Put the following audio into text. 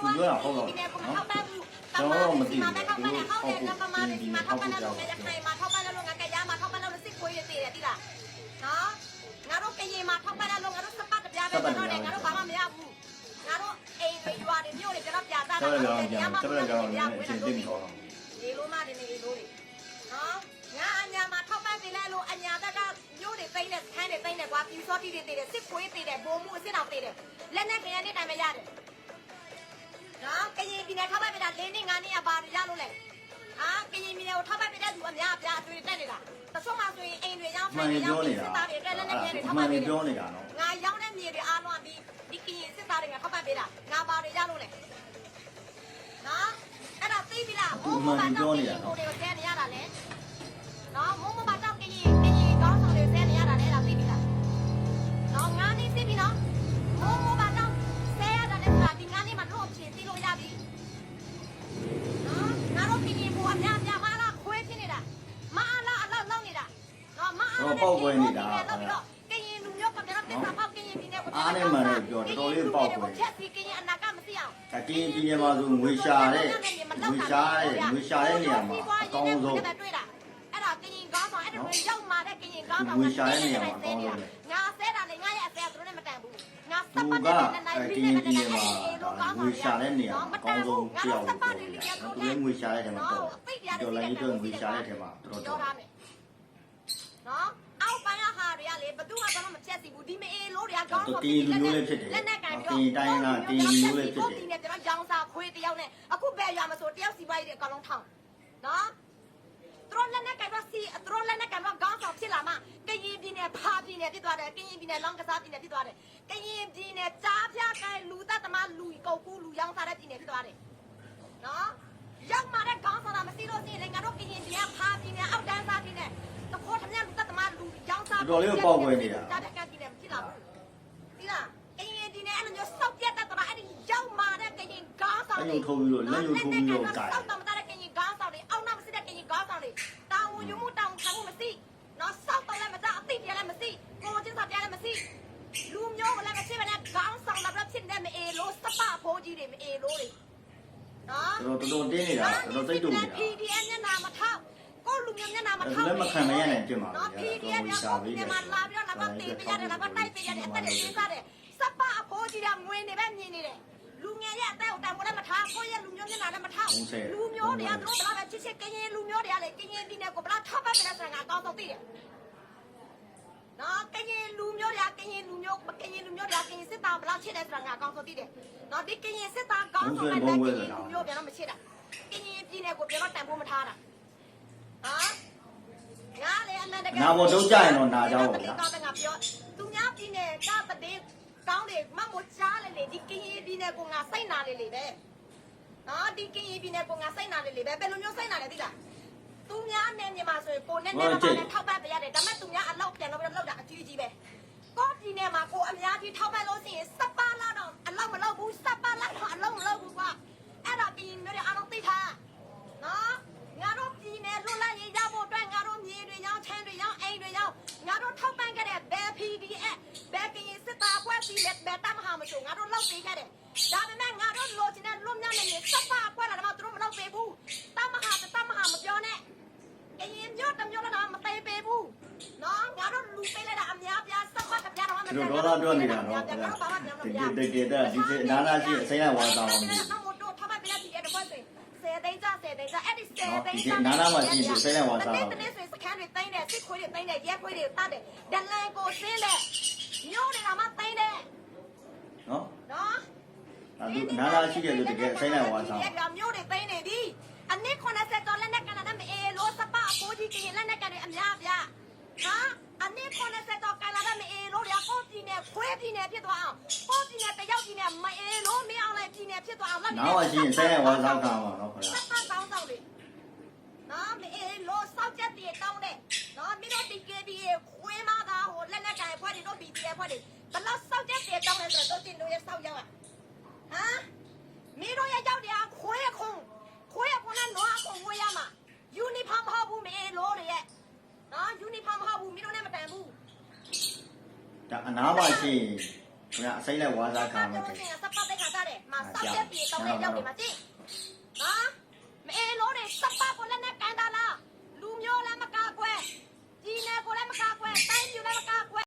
သူပြောတာဟုတ်တော့ဒီနော်နေ့ကိုမထောက်ပံ့ဘူးကျွန်တော်တော့မသိဘူးထောက်ပံ့တယ်ဟုတ်တယ်ကမားဒီမှာထောက်ပံ့တယ်လို့ငါခိုင်မှာထောက်ပံ့တယ်လို့ငါကရမှာထောက်ပံ့တယ်လို့စစ်ခွေးရသေးတယ်တိလားနော်ငါတို့ကရင်မှာထောက်ပံ့တယ်လို့ငါတို့စပတ်တပြားပဲကျွန်တော်လည်းငါတို့ဘာမှမရဘူးငါတို့အိမ်တွေရွာတွေမြို့တွေကျွန်တော်ပြတာကျောက်ရကြောင်ပြန်ကျောက်ရကြောင်လည်းအချင်းသိမတော်တော့ဒီလိုမှဒီနေလိုတွေနော်ငါအညာမှာထောက်ပံ့ပေးလိုက်လို့အညာတက်ကမြို့တွေသိတဲ့ခန်းတွေသိတဲ့ကွာပြူစောတိတွေသိတဲ့စစ်ခွေးသိတဲ့ဘိုးမှုအစ်တော်သိတဲ့လက်နဲ့ကြရတဲ့တိုင်မရတယ် နော်ကရင်ပြည်နယ်ထောက်ပံ့ပေးတာ၄နှစ်၅နှစ်အပါရလို့လဲဟာကရင်ပြည်နယ်ကိုထောက်ပံ့ပေးတဲ့သူအများအပြားအတွေ့တက်နေတာတချို့မှဆိုရင်အိမ်တွေရောက်မှန်ရင်ပြောနေတာစစ်သားတွေအတွက်လက်နဲ့ကြရတဲ့ထောက်မှပံ့န်ရပေးင်တယ်ပြောနေတာနော်ငါရောက်တဲ့မြေတွေအားလုံးပြီးဒီကရင်စစ်သားတွေကထောက်ပံ့ပေးတာငါပါတွေရလို့လဲနော်အဲ့ဒါသိပြီလားဘိုးဘဘာတော့ကရင်ကိုတွေကို နော်မအားကရင်လူမျိုးကပြန်ပြန်ပေါက်ကရင်ဒီနဲ့ကိုဖြတ်စီကရင်အနာကမသိအောင်ကကင်းပြည်နယ်မှာဆိုငွေရှာတဲ့ငွေရှာတဲ့ငွေရှာတဲ့နေရာမှာအကောင်းဆုံးတွေ့တာအဲ့ဒါကရင်ကောင်းဆောင်အဲ့ဒါရောက်มาတဲ့ကရင်ကောင်းဆောင်ငါဆဲတာလေငါရဲ့အဆဲသူတို့နဲ့မတန်ဘူးငါစသူပတ်ကတဲ့နိုင်ကပြီးင်းတဲ့ပြည်နိုင်နယ်ပြီးမှာတဲ့ကောင်းငွေဆောင်ရှာတဲ့နေရာအကောင်းဆုံးပြောင်းလို့သူလည်းငွေရှာတဲ့ထဲမှာတော့တော်လိုင်းအတွက်ငွေရှာတဲ့ထဲမှာတော်ပြောတော်ထားမယ် နော်အောက်ပိုင်းကဟာတွေကလေဘသူမှဘာမှမချက်စီဘူးဒီမအေးလို့တွေကကောင်းဆောင်လက်နဲ့ကန်ပြီးတော့ဒီနဲ့ကျွန်တော်ကြောင်းစာခွေးတယောက်နဲ့အခုဘယ်ရွာမဆိုတယောက်စီပွားရေးတွေအကောင်လုံးထောင်းနော်သူတို့လက်နဲ့ကန်တော့စီသူတို့လက်နဲ့ကန်တော့ကောင်းဆောင်ဖြစ်လာမှကရင်ပြည်နယ်ဖာပြည်နယ်ဖြစ်သွားတယ်ကရင်ပြည်နယ်လောင်းကစားပြည်နယ်ဖြစ်သွားတယ်ကရင်ပြည်နယ်ကြားပြကိုင်လူသက်သမားလူကုတ်ကူးလူရောင်းစားတဲ့ပြည်နယ်ဖြစ်သွားတယ်နော်ရောက်มาတဲ့ကောင်းဆောင်တာမသိလို့ရှိရင်ငါတို့ကရင်ပြည်နယ်ဖာပြည်နယ်အောက်တန်းစားပြည်နယ်တခေါ်ထမလူသက်သမားလူ ရောင်းစားကြားပြကိုင်ပြည်နယ်ဖြစ်လာဘူးဒီလားကရင်ပြည်နယ်အဲ့လိုမျိုးစောက်ပြတ်တဲ့တော့အဲ့ဒီရောက်มาတဲ့ကရင်ကောင်းဆောင်အယုံထုတ်ပြီးတော့လက်ယုံထုတ်ပြီးတော့ကာစောက်တော်မတဲ့ကရင်ကောင်းဆောင်တွေအောက်နောက်မစစ်တဲ့ကရင်ကောင်းဆောင်တွေတောင်ဝယူမှုတောင်ခံမှုမသိနော်စောက်တော်လည်းမတအသိပြလည်းမသိကိုချင်းစာပြလည်းမသိလူမျိုးကလည်းမဖြစ်မနဲ့ကောင်းဆောင်တော့ဖြစ်နေမအေလို့စပဖိုးကြီးတွေမအေလို့တွေနော်တော်တော်တင်းနေတာတော်တော်စိတ်တူနေတာ PDF မျက်နှာမထောက်ကိုလူ မျိုးမျက်နှာမထောက်လက်မခံမရနိုင်ပြင်ပါနော်ဗျာ PDF ကကိုဒီမှာလာပြီးတော့လာတော့တေးပြရတယ်လာတော့တိုက်ပြရတယ်အဲ့ဒါတွေစားတယ်စပအဖိုးကြီးကငွေနေပဲမြင်နေတယ်လူငယ်ရဲ့အသက်ကိုတန်ဖိုးလည်းမထားကိုရဲ့လူမျိုးမျက်နှာလည်းမထောက်လူမျိုးတွေကသူတို့ဘလောက်ပဲချစ်ချစ်ကရင်လူမျိုးတွေကလည်းကရင်ပြည်နယ်ကိုဘလောက်ထောက်ပတ်ပြတဲ့ဆန်ကအကောင်းဆုံးသိတယ်နော်ကရင်လူမျိုးတွေကကရင်လူမျိုးကရင်လူမျိုးတွေကကရင်စစ်သားဘလောက်ချစ်တယ်ဆိုတာငါအကောင်းဆုံးသိတယ်နော်ဒီကရင်စစ်သားကောင်းဆုံးတဲ့ကရင်လူမျိုးပြန်တော့မချစ်တာကရင်ပြည်နယ်ကိုပြန်တော့တန်ဖိုးမထားတာဟာ ငါလေအနန္တကနာဘောတုံးကြရင်တော့နာကြပါဗျာကောင်းတဲ့ငါပြောသူများပြည်နယ်ကတည်းကောင်းတယ်မမကြားလေလေဒီကရင်ပြည်နယ်ကိုငါစိတ်နာလေလေပဲနော်ဒီကရင်ပြည်နယ်ကိုငါစိတ်နာလေလေပဲဘယ်လိုမျိုးစိတ်နာလဲသိလားသူများနဲ့ညီမဆိုရင်ကိုနဲ့နဲ့မနဲ့ထောက်ပံ့ပေးရတယ်ဒါပေမဲ့သူများအလောက်ပြန်တော့လောက်တာအကြီးကြီးပဲကိုပြည်နယ်မှာကိုအများကြီးထောက်ပံ့လို့ရှိရင်စပါလာတော့အလောက်မလောက်ဘူးစပါလာတော့အလောက်မလောက်ဘူးကွာအဲ့ဒါကရင်မျိုးတွေအားလုံးသိထားနော်ငါတို့ပြည်နယ်လွတ်လပ်ရေးရဖို့အတွက်ငါတို့မြေတွေရောင်းချမ်းတွေရောင်းအိမ်တွေရောင်းငါတို့ထောက်ပံ့ခဲ့တဲ့ဘယ် PDF ဘယ်ကရင်စစ်သားဖွဲ့စည်းလက်ဘယ်တမဟာမဆိုငါတို့လောက် ပေးခဲ့တယ်ဒါပေမဲ့ငါတို့လိုချင်တဲ့လွတ်မြောက်နေနေစပါဖွဲ့လာတော့သူတို့မလောက်ပေးဘူးတမဟာတမဟာမပြောနဲ့ကရင်မျိုးတစ်မျိုးတော့မသေးပေးဘူးနော်ငါတို့လူပေးလိုက်တာအများပြားစပါတစ်ပြားတော့မသူတို့ဒေါသပြောနေတာတော့ငါတို့ဘာမှပြောမတပြကယ်တကယ်တည်းဒီနာနာရှိအစိမ်းလိုက်ဝါသားအောင်အမို့တော့ထပ်ပြလိုက်ဒီအဲ့တော့ဆိုဆယ်သိန်းကြဆယ်သိန်းကြအဲ့ဒီဆယ်နော်သိန်းဒီကြနာနာမှာရှိသူစိမ်းလိုက်ဝါသားတအောင်နေ့တနေ့ဆိုစကန်တွေတိုင်းတယ်စစ်ခွေးတွေတိုင်းတယ်ရဲခွေးတွေတတ်တယ်ဒလန်ကိုစင်းတယ်မျိုးတွေကမှတိုင်းတယ် နော် နော် အဲနာနာရှိတယ်လို့တကယ်အစိမ်းလိုက်ဝါသားရဲကမျိုးတွေတိုင်းနေပြီအနည်း90ဒေါ်လာနဲ့ကန်နာမအေလို့စပါအကိုကြီးကရင်လက်နဲ့ကန်တွေအများပြဟာအနည်း90ဒေါ်ကန်နာမအေလို့ရကိုပြည်နယ်ခွဲပြည်နယ်ဖြစ်သွားအောင်ကိုပြည်နယ်တယောက်ပြည်နယ်မအေလို့မအောင်လိုက်ပြည်နယ်ဖြစ်သွားအောင်နောက်မှရှိရင်စိမ်းလိုက်ဝါသားခံပါတော့ခင်စဗျာပါကောင်းဆောင်လေနော်မအေးလို့စောက်ချက်တည်းတောင်းတယ်နော်မင်းတို့ဒီကေဒီခွေးမသားဟိုလက်လက်တိုင်ဖွဲ့တွေတို့ဘီတီဖွဲ့တွေဘလို့စောက်ချက်တည်းတောင်းလဲဆိုတော့တင်တို့ရဲ့စောက်ရောက် ဟမ်မင်းတို့ရဲ့ကြောက်တရားခွေးခုံခွေးခုံနဲ့နွားခုံဝေးရမှာယူနီဖောင်းမဟုတ်ဘူးမအေးလို့ရဲ့နော်ယူနီဖောင်းမဟုတ်ဘူးမင်းတို့နဲ့မတန်ဘူးဒါအနာမှာရှိရင်ခင်ဗျာအစိမ်းလိုက်ဝါသားခံမယ်စပတ်တဲ့ခါကြတယ်မမှာစောက်တဲ့ပြေတောင်းတဲ့ရောက်နေမှာကြည့်